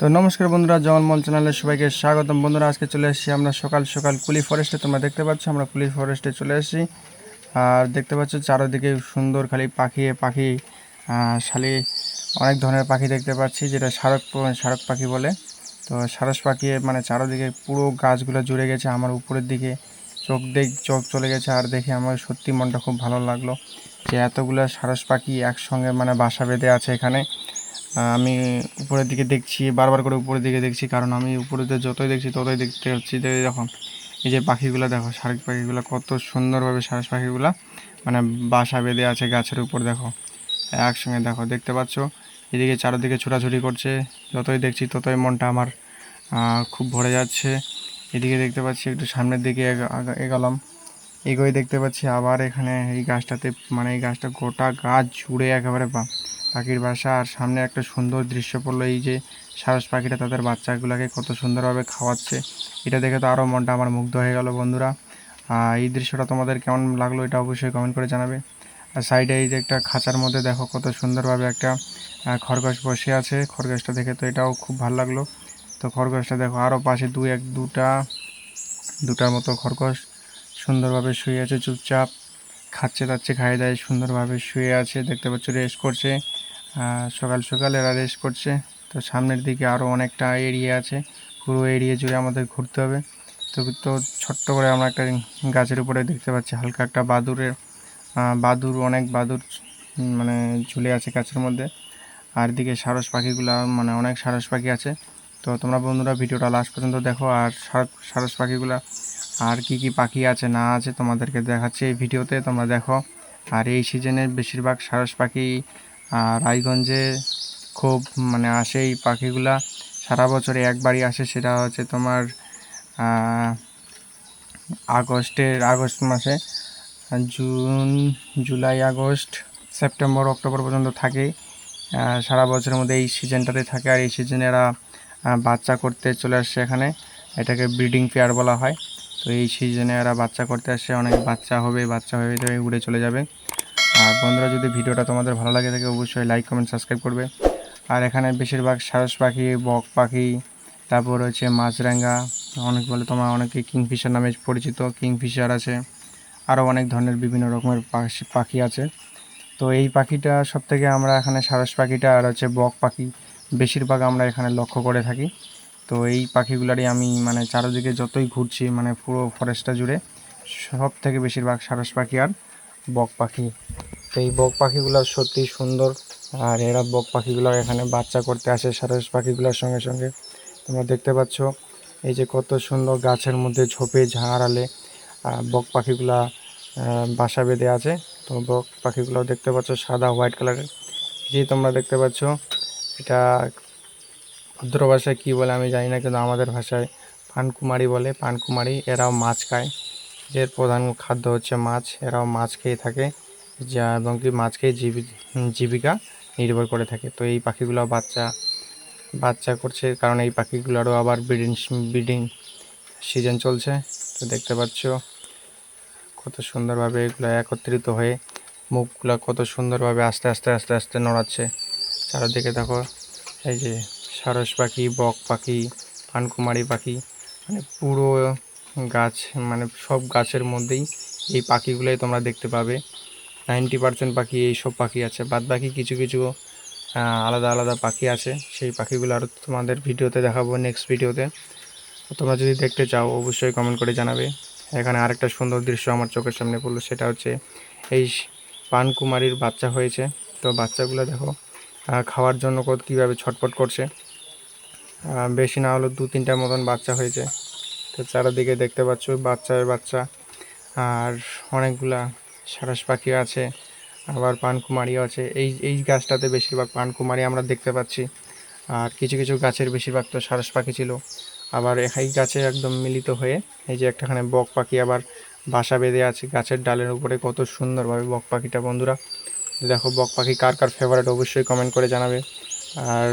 তো নমস্কার বন্ধুরা জঙ্গলমল চ্যানেলে সবাইকে স্বাগতম। বন্ধুরা, আজকে চলে এসেছি আমরা সকাল সকাল কুলি ফরেস্টে তোমরা দেখতে পাচ্ছ, আমরা কুলি ফরেস্টে চলে এসেছি। আর দেখতে পাচ্ছ, চারোদিকে সুন্দর খালি পাখি পাখি শালি, অনেক ধরনের পাখি দেখতে পাচ্ছি, যেটা সারক সারক পাখি বলে। তো সারস পাখি মানে চারোদিকে পুরো গাছগুলো জুড়ে গেছে, আমার উপরের দিকে চোখ দেখ, চোখ চলে গেছে। আর দেখে আমার সত্যি মনটা খুব ভালো লাগল যে এতগুলো সারস পাখি একসঙ্গে মানে বাসা বেঁধে আছে এখানে। আমি উপরের দিকে দেখছি, বারবার করে উপরের দিকে দেখছি, কারণ আমি উপরে দিয়ে যতই দেখছি ততই দেখতে হচ্ছি যে যখন এই যে পাখিগুলো দেখো শালিক পাখিগুলো কত সুন্দরভাবে সারস পাখিগুলো মানে বাসা বেঁধে আছে গাছের উপর, দেখো। একসঙ্গে দেখো, দেখতে পাচ্ছ? এদিকে চারিদিকে ছোটাছুটি করছে, যতই দেখছি ততই মনটা আমার খুব ভরে যাচ্ছে। এদিকে দেখতে পাচ্ছি একটু সামনের দিকে এগালাম। এগোয় দেখতে পাচ্ছি আবার এখানে এই গাছটাতে মানে এই গাছটা গোটা গাছ জুড়ে একেবারে পা- পাখির বাসা, আর সামনে একটা সুন্দর দৃশ্য পড়ল, এই যে সারস পাখিটা তাদের বাচ্চাগুলোকে কত সুন্দরভাবে খাওয়াচ্ছে। এটা দেখে তো আরও মনটা আমার মুগ্ধ হয়ে গেল বন্ধুরা। এই দৃশ্যটা তোমাদের কেমন লাগল এটা অবশ্যই কমেন্ট করে জানাবে। আর সাইডে এই যে একটা খাঁচার মধ্যে দেখো কত সুন্দরভাবে একটা খরগোশ বসে আছে। খরগোশটা দেখে তো এটাও খুব ভালো লাগল। তো খরগোশটা দেখো আরও পাশে দু এক, দুটা, দুটার মতো খরগোশ সুন্দরভাবে শুয়ে আছে, চুপচাপ খাচ্ছে, তাচ্ছে খাই দায়, সুন্দরভাবে শুয়ে আছে, দেখতে পাচ্ছ রেস্ট করছে। সকাল সকাল এরা রেস্ট করছে। তো সামনের দিকে আরও অনেকটা এরিয়া আছে। পুরো এরিয়া জুড়ে আমাদের ঘুরতে হবে। তো তো ছোট্ট করে আমরা একটা গাছের উপরে দেখতে পাচ্ছি, হালকা একটা বাদুরের বাদুর, অনেক বাদুর মানে ঝুলে আছে গাছের মধ্যে। আর দিকে সারস পাখিগুলা মানে অনেক সারস পাখি আছে। তো তোমরা বন্ধুরা ভিডিওটা লাস্ট পর্যন্ত দেখো। আর সার- সারস পাখিগুলা, আর কি কি পাখি আছে, না আছে তোমাদেরকে দেখাচ্ছি এই ভিডিওতে, তোমরা দেখো। আর এই সিজনে বেশিরভাগ সারস পাখি আহ, রায়গঞ্জে খুব মানে আসে এই পাখিগুলা। সারা বছরে একবারই আসে সেটা হচ্ছে তোমার আগস্টের আগস্ট মাসে। June July August September October পর্যন্ত থাকে। সারা বছরের মধ্যে এই সিজনটাতে থাকে আর এই সিজনে এরা বাচ্চা করতে চলে আসছে এখানে। এটাকে ব্রিডিং পেয়ার বলা হয়। তো এই সিজনে এরা বাচ্চা করতে আসছে অনেক বাচ্চা হবে বাচ্চা হয়ে উড়ে চলে যাবে। আর বন্ধুরা, যদি ভিডিওটা তোমাদের ভালো লাগে থাকে, অবশ্যই লাইক কমেন্ট সাবস্ক্রাইব করবে। আর এখানে বেশিরভাগ সারস পাখি, বক পাখি, তারপর হচ্ছে মাছরাঙ্গা অনেক বলে তোমার অনেকে কিংফিশার নামে পরিচিত, কিংফিশার আছে আরও অনেক ধরনের বিভিন্ন রকমের পাখি আছে। তো এই পাখিটা সব থেকে আমরা এখানে সারস পাখিটা আর হচ্ছে বক পাখি বেশিরভাগ আমরা এখানে লক্ষ্য করে থাকি। তো এই পাখিগুলারই আমি মানে চারোদিকে যতই ঘুরছি মানে পুরো ফরেস্টটা জুড়ে সব থেকে বেশিরভাগ সারস পাখি আর বক পাখি। এই বক পাখিগুলো সত্যি সুন্দর। আর এরা বক পাখিগুলো এখানে বাচ্চা করতে আসে, সারস পাখিগুলোর সঙ্গে সঙ্গে। তোমরা দেখতে পাচ্ছ, এই যে কত সুন্দর গাছের মধ্যে ঝোপে ঝাড়ালে বক পাখিগুলা বাসা বেঁধে আছে। তো বক পাখিগুলো দেখতে পাচ্ছ সাদা, হোয়াইট কালারের। যে তোমরা দেখতে পাচ্ছ, এটা ভদ্র ভাষায় কী বলে আমি জানি না, কিন্তু আমাদের ভাষায় পানকুমারি বলে। পানকুমারি, এরাও মাছ খায়। এর প্রধান খাদ্য হচ্ছে মাছ, এরাও মাছ খেয়ে থাকে। যা এবং কি মাছ খেয়ে জীবি, জীবিকা নির্ভর করে থাকে। তো এই পাখিগুলো বাচ্চা বাচ্চা করছে, কারণ এই পাখিগুলোরও আবার ব্রিডিং ব্রিডিং সিজন চলছে। তো দেখতে পাচ্ছ কত সুন্দরভাবে এগুলো একত্রিত হয়ে মুখগুলো কত সুন্দরভাবে আস্তে আস্তে আস্তে আস্তে নড়াচ্ছে। চারিদিকে দেখো এই যে সারস পাখি, বক পাখি, পানকুমারী পাখি মানে পুরো গাছ মানে সব গাছের মধ্যেই এই পাখিগুলোই তোমরা দেখতে পাবে। নাইনটি পার্সেন্ট পাখি এই সব পাখি আছে। বাদ বাকি কিছু কিছু আলাদা আলাদা পাখি আছে। সেই পাখিগুলো আরও তোমাদের ভিডিওতে দেখাবো নেক্সট ভিডিওতে। তোমরা যদি দেখতে চাও, অবশ্যই কমেন্ট করে জানাবে। এখানে আরেকটা সুন্দর দৃশ্য আমার চোখের সামনে পড়ল, সেটা হচ্ছে এই পানকুমারীর বাচ্চা হয়েছে। তো বাচ্চাগুলো দেখো খাওয়ার জন্য কত কীভাবে ছটফট করছে। বেশি না হলেও দু তিনটার মতন বাচ্চা হয়েছে। তো চারিদিকে দেখতে পাচ্ছ বাচ্চার বাচ্চা। আর অনেকগুলা সারস পাখি আছে, আবার পানকুমারিও আছে। এই এই গাছটাতে বেশিরভাগ পানকুমারি আমরা দেখতে পাচ্ছি। আর কিছু কিছু গাছের বেশিরভাগ তো সারস পাখি ছিল। আবার এই গাছে একদম মিলিত হয়ে এই যে একটাখানে বক পাখি আবার বাসা বেঁধে আছে। গাছের ডালের উপরে কত সুন্দরভাবে বক পাখিটা, বন্ধুরা। দেখো বক পাখি কার কার ফেভারিট অবশ্যই কমেন্ট করে জানাবে। আর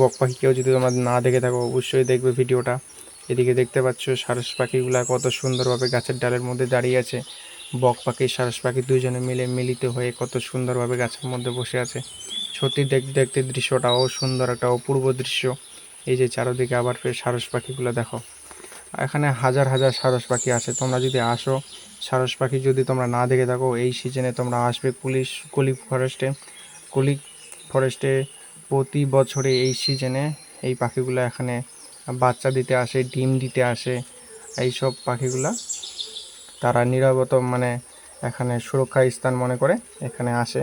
বক পাখি কেউ যদি তোমরা না দেখে থাকো, অবশ্যই দেখবে ভিডিওটা। এদিকে দেখতে পাচ্ছ সারস পাখিগুলা কত সুন্দরভাবে গাছের ডালের মধ্যে দাঁড়িয়ে আছে। বক পাখি, সারস পাখি দুজনে মিলে মিলিত হয়ে কত সুন্দরভাবে গাছের মধ্যে বসে আছে। সত্যি দেখতে দেখতে দৃশ্যটাও সুন্দর একটা অপূর্ব দৃশ্য। এই যে চারোদিকে আবার ফের সারস পাখিগুলো দেখো। এখানে হাজার হাজার সারস পাখি আছে। তোমরা যদি আসো, সারস পাখি যদি তোমরা না দেখে থাকো, এই সিজনে তোমরা আসবে পুলিশ কুলি ফরেস্টে কুলি ফরেস্টে প্রতি বছরে এই সিজনে এই পাখিগুলো এখানে বাচ্চা দিতে আসে, ডিম দিতে আসে। এই সব পাখিগুলা তারা নিরাপদ মানে এখানে সুরক্ষা স্থান মনে করে এখানে আসে।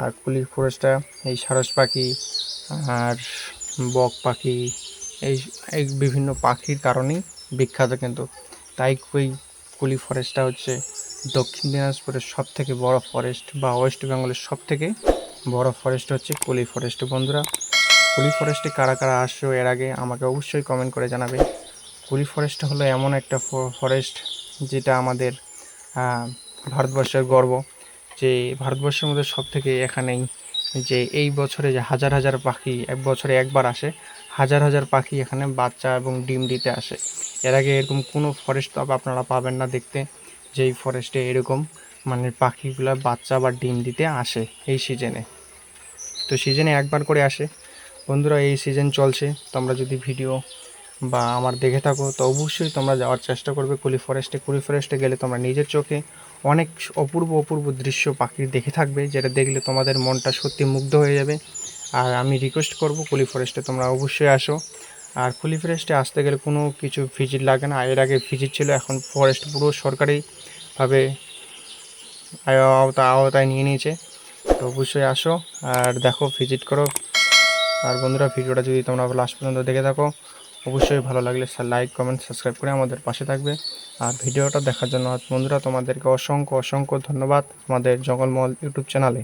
আর কুলি ফরেস্টটা এই সারস পাখি, আর বক পাখি, এই এই বিভিন্ন পাখির কারণেই বিখ্যাত কিন্তু। তাই ওই কুলি ফরেস্টটা হচ্ছে দক্ষিণ দিনাজপুরের সব থেকে বড় ফরেস্ট বা ওয়েস্ট বেঙ্গলের সব থেকে বড় ফরেস্ট হচ্ছে কুলি ফরেস্ট। বন্ধুরা, কুলি ফরেস্টে কারা কারা আসছো এর আগে আমাকে অবশ্যই কমেন্ট করে জানাবে। কুলি ফরেস্ট হলো এমন একটা ফরেস্ট যেটা আমাদের ভারতবর্ষের গর্ব। যে ভারতবর্ষের মধ্যে সব থেকে এখানেই যে এই বছরে যে হাজার হাজার পাখি এক বছরে একবার আসে, হাজার হাজার পাখি এখানে বাচ্চা এবং ডিম দিতে আসে। এর আগে এরকম কোনো ফরেস্ট আপনারা পাবেন না দেখতে, যেই ফরেস্টে এরকম মানে পাখিগুলো বাচ্চা বা ডিম দিতে আসে এই সিজনে তো সিজনে একবার করে আসে। বন্ধুরা, এই সিজন চলছে। তোমরা যদি ভিডিও বা আমার দেখে থাকো, তো অবশ্যই তোমরা যাওয়ার চেষ্টা করবে কুলি ফরেস্টে কুলি ফরেস্টে গেলে তোমরা নিজের চোখে অনেক অপূর্ব অপূর্ব দৃশ্য পাখির দেখে থাকবে, যেটা দেখলে তোমাদের মনটা সত্যি মুগ্ধ হয়ে যাবে। আর আমি রিকোয়েস্ট করব কুলি ফরেস্টে তোমরা অবশ্যই আসো। আর কুলি ফরেস্টে আসতে গেলে কোনো কিছু ভিজিট লাগে না। এর আগে ভিজিট ছিল, এখন ফরেস্ট পুরো সরকারিভাবে আওতা, আওতায় নিয়ে নিয়েছে। তো অবশ্যই আসো আর দেখো ভিজিট করো। আর বন্ধুরা, ভিডিওটা যদি তোমরা লাস্ট পর্যন্ত দেখে থাকো অবশ্যই ভালো লাগলে লাইক কমেন্ট সাবস্ক্রাইব করে আমাদের পাশে থাকবে। আর ভিডিওটা দেখার জন্য বন্ধুরা, তোমাদেরকে অসংখ্য অসংখ্য ধন্যবাদ আমাদের জঙ্গলমহল ইউটিউব চ্যানেলে।